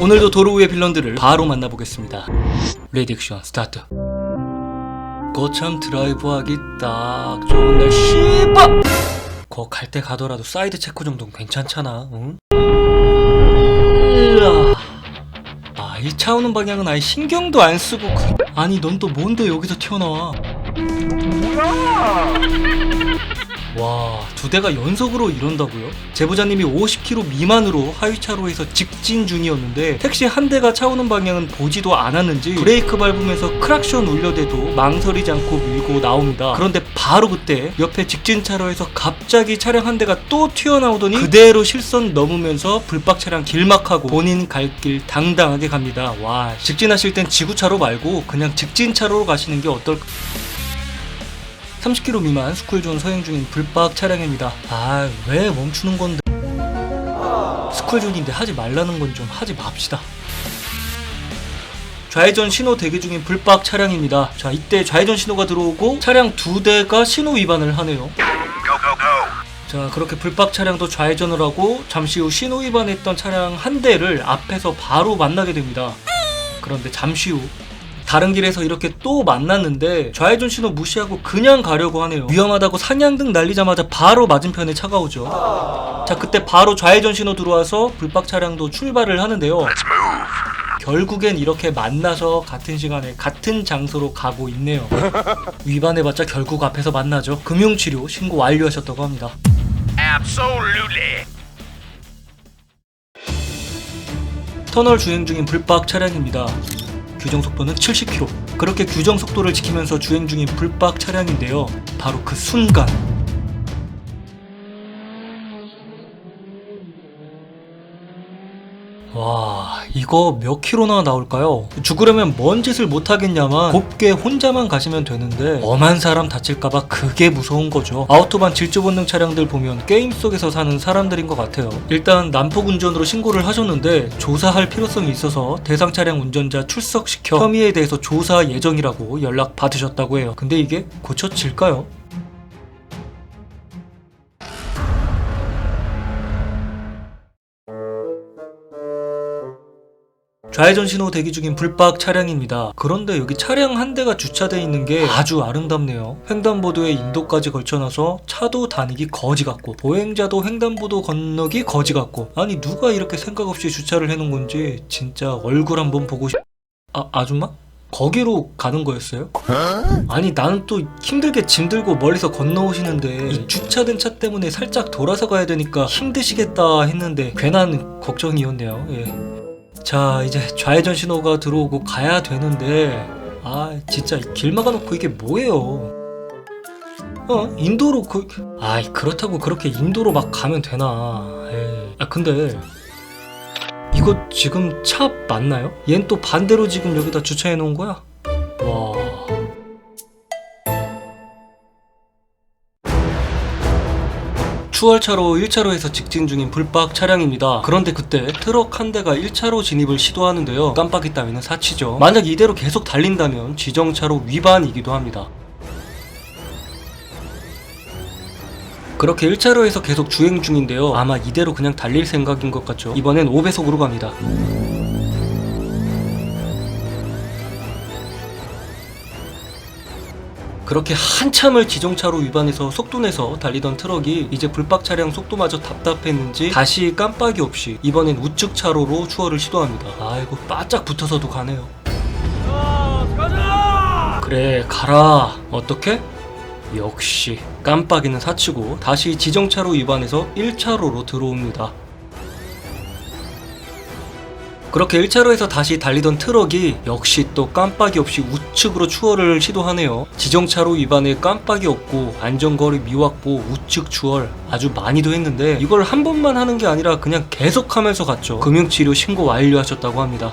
오늘도 도로 위의 빌런들을 바로 만나보겠습니다. 레디 액션 스타트. 거참 드라이브하기 딱 좋은데 씨발! 거갈 때 가더라도 사이드 체크 정도는 괜찮잖아. 응? 아, 이차 오는 방향은 아예 신경도 안 쓰고 그... 아니 넌 또 뭔데 여기서 튀어나와? 와, 두 대가 연속으로 이런다고요? 제보자님이 50km 미만으로 하위차로에서 직진 중이었는데 택시 한 대가 차 오는 방향은 보지도 않았는지 브레이크 밟으면서 크락션 울려대도 망설이지 않고 밀고 나옵니다. 그런데 바로 그때 옆에 직진 차로에서 갑자기 차량 한 대가 또 튀어나오더니 그대로 실선 넘으면서 불박 차량 길막하고 본인 갈 길 당당하게 갑니다. 와, 직진하실 땐 지구차로 말고 그냥 직진 차로로 가시는 게 어떨까? 30km 미만 스쿨존 서행 중인 불박 차량입니다. 아, 왜 멈추는 건데? 스쿨존인데 하지 말라는 건 좀 하지 맙시다. 좌회전 신호 대기 중인 불박 차량입니다. 자, 이때 좌회전 신호가 들어오고 차량 두 대가 신호 위반을 하네요. 자, 그렇게 불박 차량도 좌회전을 하고 잠시 후 신호 위반했던 차량 한 대를 앞에서 바로 만나게 됩니다. 그런데 잠시 후 다른 길에서 이렇게 또 만났는데 좌회전 신호 무시하고 그냥 가려고 하네요. 위험하다고 산양등 날리자마자 바로 맞은편에 차가 오죠. 자, 그때 바로 좌회전 신호 들어와서 불박 차량도 출발을 하는데요. 결국엔 이렇게 만나서 같은 시간에 같은 장소로 가고 있네요. 위반해봤자 결국 앞에서 만나죠. 금융치료 신고 완료하셨다고 합니다. Absolutely. 터널 주행 중인 불박 차량입니다. 규정 속도는 70km. 그렇게 규정 속도를 지키면서 주행 중인 불박 차량인데요. 바로 그 순간 와 이거 몇 킬로나 나올까요? 죽으려면 뭔 짓을 못 하겠냐만 곱게 혼자만 가시면 되는데 엄한 사람 다칠까봐 그게 무서운 거죠 아우토반 질주 본능 차량들 보면 게임 속에서 사는 사람들인 것 같아요 일단 난폭 운전으로 신고를 하셨는데 조사할 필요성이 있어서 대상 차량 운전자 출석시켜 혐의에 대해서 조사 예정이라고 연락 받으셨다고 해요 근데 이게 고쳐질까요? 좌회전 신호 대기 중인 불박 차량입니다. 그런데 여기 차량 한 대가 주차되어 있는 게 아주 아름답네요. 횡단보도에 인도까지 걸쳐놔서 차도 다니기 거지 같고 보행자도 횡단보도 건너기 거지 같고 아니 누가 이렇게 생각 없이 주차를 해놓은 건지 진짜 얼굴 한번 보고 싶... 아 아줌마? 거기로 가는 거였어요? 아니 나는 또 힘들게 짐 들고 멀리서 건너오시는데 이 주차된 차 때문에 살짝 돌아서 가야 되니까 힘드시겠다 했는데 괜한 걱정이었네요. 예. 자 이제 좌회전 신호가 들어오고 가야 되는데 아 진짜 길 막아놓고 이게 뭐예요 어 인도로 그 아이 그렇다고 그렇게 인도로 막 가면 되나 에이. 아 근데 이거 지금 차 맞나요? 얜 또 반대로 지금 여기다 주차해 놓은 거야? 와 추월차로 1차로에서 직진 중인 불박 차량입니다. 그런데 그때 트럭 한 대가 1차로 진입을 시도하는데요. 깜빡이 따위는 사치죠. 만약 이대로 계속 달린다면 지정차로 위반이기도 합니다. 그렇게 1차로에서 계속 주행 중인데요. 아마 이대로 그냥 달릴 생각인 것 같죠. 이번엔 5배속으로 갑니다. 그렇게 한참을 지정차로 위반해서 속도 내서 달리던 트럭이 이제 불박 차량 속도마저 답답했는지 다시 깜빡이 없이 이번엔 우측 차로로 추월을 시도합니다. 아이고 바짝 붙어서도 가네요. 그래 가라. 어떻게? 역시 깜빡이는 사치고 다시 지정차로 위반해서 1차로로 들어옵니다. 그렇게 1차로에서 다시 달리던 트럭이 역시 또 깜빡이 없이 우측으로 추월을 시도하네요. 지정차로 위반에 깜빡이 없고 안전거리 미확보 우측 추월 아주 많이도 했는데 이걸 한 번만 하는 게 아니라 그냥 계속하면서 갔죠. 금융치료 신고 완료하셨다고 합니다.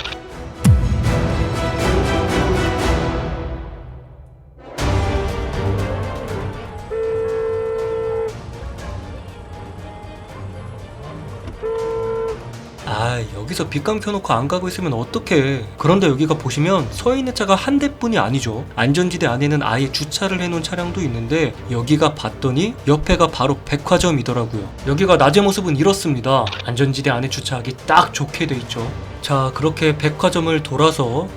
여기서 빗감 켜놓고 안 가고 있으면 어떡해. 그런데 여기가 보시면 서 있는 차가 한 대뿐이 아니죠. 안전지대 안에는 아예 주차를 해놓은 차량도 있는데 여기가 봤더니 옆에가 바로 백화점이더라고요. 여기가 낮의 모습은 이렇습니다. 안전지대 안에 주차하기 딱 좋게 돼 있죠. 자, 그렇게 백화점을 돌아서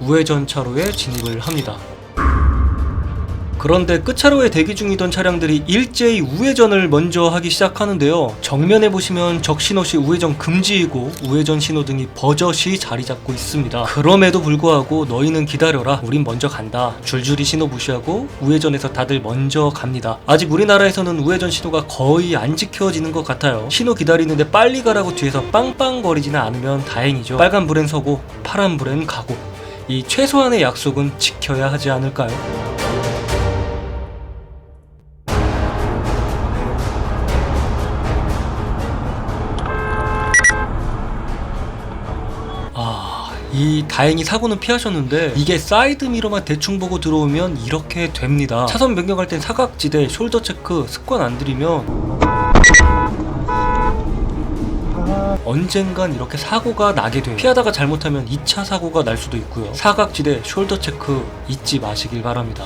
우회전 차로에 진입을 합니다. 그런데 끝차로에 대기 중이던 차량들이 일제히 우회전을 먼저 하기 시작하는데요. 정면에 보시면 적신호 시 우회전 금지이고 우회전 신호등이 버젓이 자리 잡고 있습니다. 그럼에도 불구하고 너희는 기다려라. 우린 먼저 간다. 줄줄이 신호 무시하고 우회전에서 다들 먼저 갑니다. 아직 우리나라에서는 우회전 신호가 거의 안 지켜지는 것 같아요. 신호 기다리는데 빨리 가라고 뒤에서 빵빵거리지는 않으면 다행이죠. 빨간 불엔 서고 파란 불엔 가고 이 최소한의 약속은 지켜야 하지 않을까요? 이 다행히 사고는 피하셨는데 이게 사이드 미러만 대충 보고 들어오면 이렇게 됩니다. 차선 변경할 땐 사각지대, 숄더 체크 습관 안 들이면 언젠간 이렇게 사고가 나게 돼요. 피하다가 잘못하면 2차 사고가 날 수도 있고요. 사각지대, 숄더 체크 잊지 마시길 바랍니다.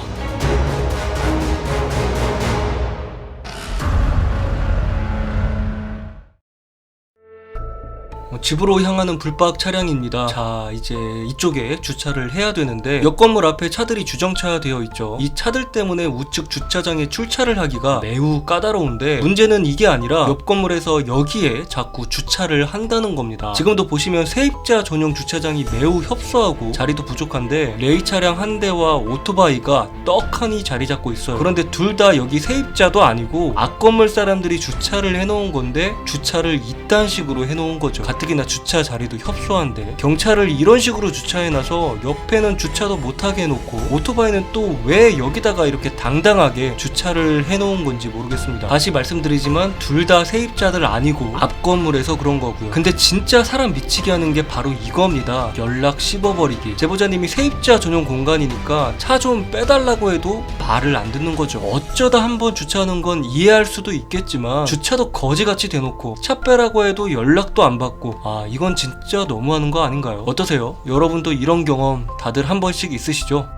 집으로 향하는 불박 차량입니다. 자, 이제 이쪽에 주차를 해야 되는데 옆 건물 앞에 차들이 주정차되어 있죠. 이 차들 때문에 우측 주차장에 출차를 하기가 매우 까다로운데 문제는 이게 아니라 옆 건물에서 여기에 자꾸 주차를 한다는 겁니다. 지금도 보시면 세입자 전용 주차장이 매우 협소하고 자리도 부족한데 레이 차량 한 대와 오토바이가 떡하니 자리 잡고 있어요. 그런데 둘 다 여기 세입자도 아니고 앞 건물 사람들이 주차를 해놓은 건데 주차를 이딴 식으로 해놓은 거죠. 가뜩이나 주차 자리도 협소한데 경찰을 이런 식으로 주차해놔서 옆에는 주차도 못하게 해놓고 오토바이는 또 왜 여기다가 이렇게 당당하게 주차를 해놓은 건지 모르겠습니다. 다시 말씀드리지만 둘 다 세입자들 아니고 앞 건물에서 그런 거고요. 근데 진짜 사람 미치게 하는 게 바로 이겁니다. 연락 씹어버리기. 제보자님이 세입자 전용 공간이니까 차 좀 빼달라고 해도 말을 안 듣는 거죠. 어쩌다 한 번 주차하는 건 이해할 수도 있겠지만 주차도 거지같이 대놓고 차 빼라고 해도 연락도 안 받고 아 이건 진짜 너무하는 거 아닌가요? 어떠세요? 여러분도 이런 경험 다들 한 번씩 있으시죠?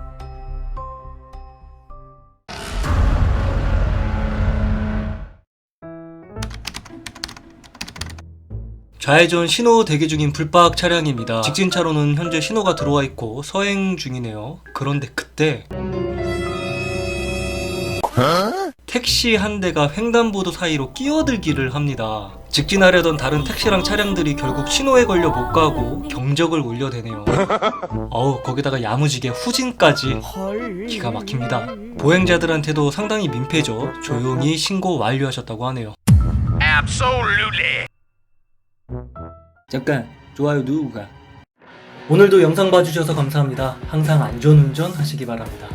좌회전 신호 대기 중인 불박 차량입니다. 직진 차로는 현재 신호가 들어와 있고 서행 중이네요. 그런데 그때 택시 한 대가 횡단보도 사이로 끼어들기를 합니다. 직진하려던 다른 택시랑 차량들이 결국 신호에 걸려 못 가고 경적을 울려대네요. 어우 거기다가 야무지게 후진까지 기가 막힙니다. 보행자들한테도 상당히 민폐죠. 조용히 신고 완료하셨다고 하네요. Absolutely. 잠깐 좋아요 누르고 가 오늘도 영상 봐주셔서 감사합니다 항상 안전운전 하시기 바랍니다